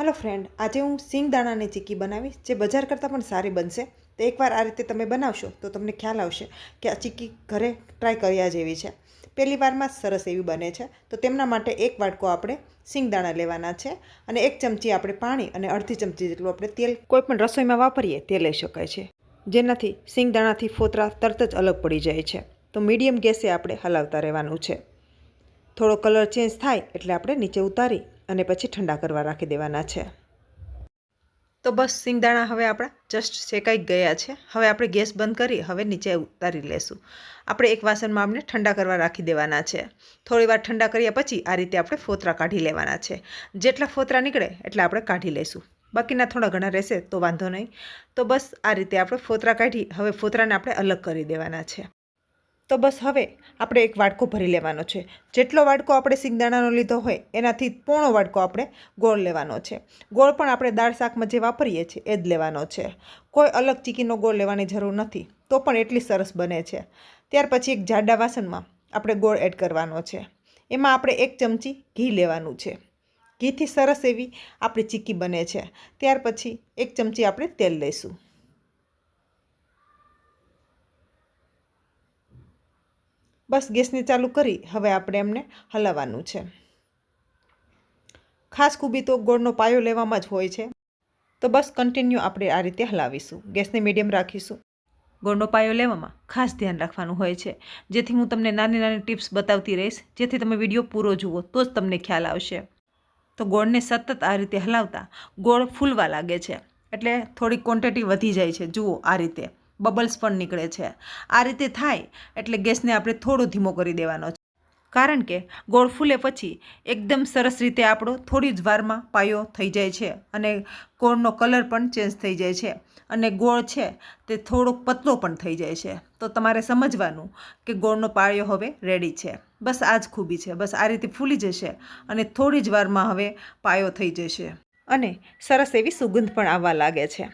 Hello friend આજે હું સિંગ દાણાની ચીક્કી બનાવીશ, જે બજાર કરતાં પણ સારી બનશે. તો એકવાર આ રીતે તમે બનાવશો તો તમને ખ્યાલ આવશે કે આ ચીક્કી ઘરે ટ્રાય કર્યા જેવી છે. પહેલી વારમાં સરસ એવી બને છે. તો તેમના માટે એક વાટકો આપણે સિંગદાણા લેવાના છે અને એક ચમચી આપણે પાણી અને અડધી ચમચી જેટલું આપણે તેલ, કોઈપણ રસોઈમાં વાપરીએ તે લઈ શકાય છે. જેનાથી સિંગદાણાથી ફોતરા તરત જ અલગ પડી જાય છે. તો મીડિયમ ગેસે આપણે હલાવતા રહેવાનું છે. થોડો કલર ચેન્જ થાય એટલે આપણે નીચે ઉતારી અને પછી ઠંડા કરવા રાખી દેવાના છે. તો બસ સિંગદાણા હવે આપણા જસ્ટ શેકાઈ ગયા છે. હવે આપણે ગેસ બંધ કરી, હવે નીચે ઉતારી લેશું. આપણે એક વાસણમાં આપણે ઠંડા કરવા રાખી દેવાના છે. થોડી વાર ઠંડા કર્યા પછી આ રીતે આપણે ફોતરા કાઢી લેવાના છે. જેટલા ફોતરા નીકળે એટલા આપણે કાઢી લઈશું બાકીના થોડા ઘણા રહેશે તો વાંધો નહીં. તો બસ આ રીતે આપણે ફોતરા કાઢી, હવે ફોતરાને આપણે અલગ કરી દેવાના છે. તો બસ હવે આપણે એક વાડકો ભરી લેવાનો છે. જેટલો વાડકો આપણે સિંગદાણાનો લીધો હોય, એનાથી પોણો વાડકો આપણે ગોળ લેવાનો છે. ગોળ પણ આપણે દાળ શાકમાં જે વાપરીએ છીએ, એ જ લેવાનો છે. કોઈ અલગ ચીકીનો ગોળ લેવાની જરૂર નથી, તો પણ એટલી સરસ બને છે. ત્યાર પછી એક જાડા વાસણમાં આપણે ગોળ એડ કરવાનો છે. એમાં આપણે એક ચમચી ઘી લેવાનું છે. ઘીથી સરસ એવી આપણી ચીકી બને છે. ત્યાર પછી એક ચમચી આપણે તેલ લઈશું. બસ ગેસને ચાલુ કરી, હવે આપણે એમને હલાવવાનું છે. ખાસ ખૂબી તો ગોળનો પાયો લેવામાં જ હોય છે. તો બસ કન્ટિન્યુ આપણે આ રીતે હલાવીશું. ગેસને મીડિયમ રાખીશું. ગોળનો પાયો લેવામાં ખાસ ધ્યાન રાખવાનું હોય છે. જેથી હું તમને નાની નાની ટિપ્સ બતાવતી રહીશ. જેથી તમે વીડિયો પૂરો જુઓ, તો જ તમને ખ્યાલ આવશે. તો ગોળને સતત આ રીતે હલાવતા ગોળ ફૂલવા લાગે છે. એટલે થોડી ક્વોન્ટિટી વધી જાય છે. જુઓ આ રીતે. બબલ્સ પણ નીકળે છે. આ રીતે થાય એટલે ગેસને આપણે થોડો ધીમો કરી દેવાનો છે. કારણ કે ગોળ ફૂલે પછી એકદમ સરસ રીતે આપણો થોડી જ વારમાં પાયો થઈ જાય છે અને ગોળનો કલર પણ ચેન્જ થઈ જાય છે અને ગોળ છે તે થોડોક પતલો પણ થઈ જાય છે. તો તમારે સમજવાનું કે ગોળનો પાયો હવે રેડી છે. બસ આ જ ખૂબી છે. બસ આ રીતે ફૂલી જશે અને થોડી જ વારમાં હવે પાયો થઈ જશે. અને સરસ એવી સુગંધ પણ આવવા લાગે છે.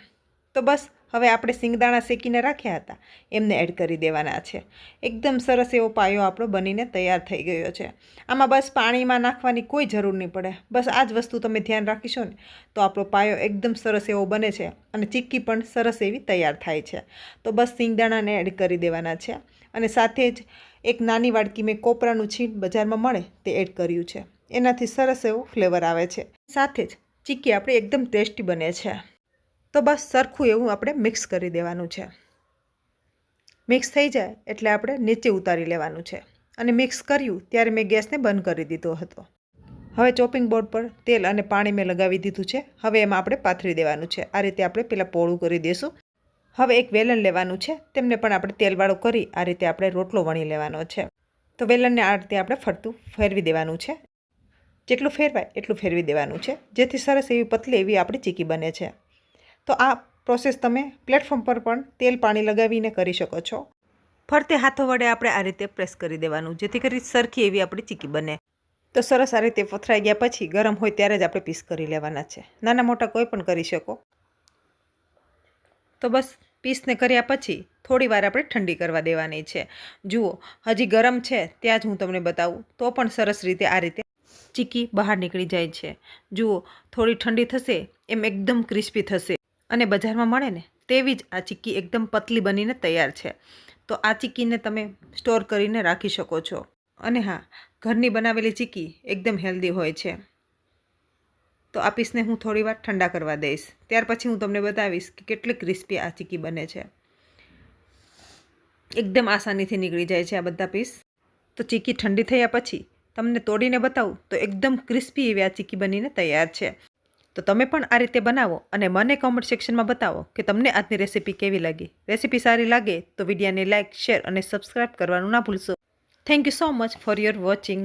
તો બસ હવે આપણે સિંગદાણા શેકીને રાખ્યા હતા. એમને એડ કરી દેવાના છે. એકદમ સરસ એવો પાયો આપણો બનીને તૈયાર થઈ ગયો છે. આમાં બસ પાણીમાં નાખવાની કોઈ જરૂર નહીં પડે. બસ આ જ વસ્તુ તમે ધ્યાન રાખીશો ને, તો આપણો પાયો એકદમ સરસ એવો બને છે અને ચીક્કી પણ સરસ એવી તૈયાર થાય છે. તો બસ સિંગદાણાને એડ કરી દેવાના છે. અને સાથે જ એક નાની વાડકી મેં કોપરાનું છીણ બજારમાં મળે તે એડ કર્યું છે. એનાથી સરસ એવો ફ્લેવર આવે છે. સાથે જ ચીક્કી આપણી એકદમ ટેસ્ટી બને છે. તો બસ સરખું એવું આપણે મિક્સ કરી દેવાનું છે. મિક્સ થઈ જાય એટલે આપણે નીચે ઉતારી લેવાનું છે. અને મિક્સ કર્યું ત્યારે મેં ગેસને બંધ કરી દીધો હતો. હવે ચોપિંગ બોર્ડ પર તેલ અને પાણી મેં લગાવી દીધું છે. હવે એમાં આપણે પાથરી દેવાનું છે. આ રીતે આપણે પહેલાં પોળું કરી દઈશું હવે એક વેલણ લેવાનું છે. તેમને પણ આપણે તેલવાળું કરી આ રીતે આપણે રોટલો વણી લેવાનો છે. તો વેલણને આ રીતે આપણે ફરતું ફેરવી દેવાનું છે. જેટલું ફેરવાય એટલું ફેરવી દેવાનું છે. જેથી સરસ એવી પતલી એવી આપણી ચીકી બને છે. તો આ પ્રોસેસ તમે પ્લેટફોર્મ પર પણ તેલ, પાણી લગાવીને કરી શકો છો. ફરતે હાથો વડે આપણે આ રીતે પ્રેસ કરી દેવાનું, જેથી કરી સરખી એવી આપણી ચીકી બને. તો સરસ આ રીતે પથરાઈ ગયા પછી ગરમ હોય ત્યારે જ આપણે પીસ કરી લેવાના છે. નાના મોટા કોઈ પણ કરી શકો. તો બસ પીસને કર્યા પછી થોડી વાર આપણે ઠંડી કરવા દેવાની છે. જુઓ, હજી ગરમ છે, ત્યાં જ હું તમને બતાવું. તો પણ સરસ રીતે આ રીતે ચીકી બહાર નીકળી જાય છે. જુઓ, થોડી ઠંડી થશે, એમ એકદમ ક્રિસ્પી થશે. અને બજારમાં મળે ને તેવી જ આ ચીક્કી એકદમ પતલી બનીને તૈયાર છે. તો આ ચીક્કીને તમે સ્ટોર કરીને રાખી શકો છો. અને હા, ઘરની બનાવેલી ચીક્કી એકદમ હેલ્ધી હોય છે. તો આ પીસને હું થોડી વાર ઠંડા કરવા દઈશ. ત્યાર પછી હું તમને બતાવીશ કે કેટલી ક્રિસ્પી આ ચીક્કી બને છે. એકદમ આસાનીથી નીકળી જાય છે આ બધા પીસ. તો ચીક્કી ઠંડી થયા પછી તમને તોડીને બતાવું તો એકદમ ક્રિસ્પી એવી આ ચીક્કી બનીને તૈયાર છે. તો તમે પણ આ રીતે બનાવો અને મને કોમેન્ટ સેક્શનમાં બતાવો કે તમને આજની રેસીપી કેવી લાગી. રેસીપી સારી લાગે તો વિડીયાને લાઇક શેર અને સબસ્ક્રાઈબ કરવાનું ના ભૂલશો. Thank you so much for your watching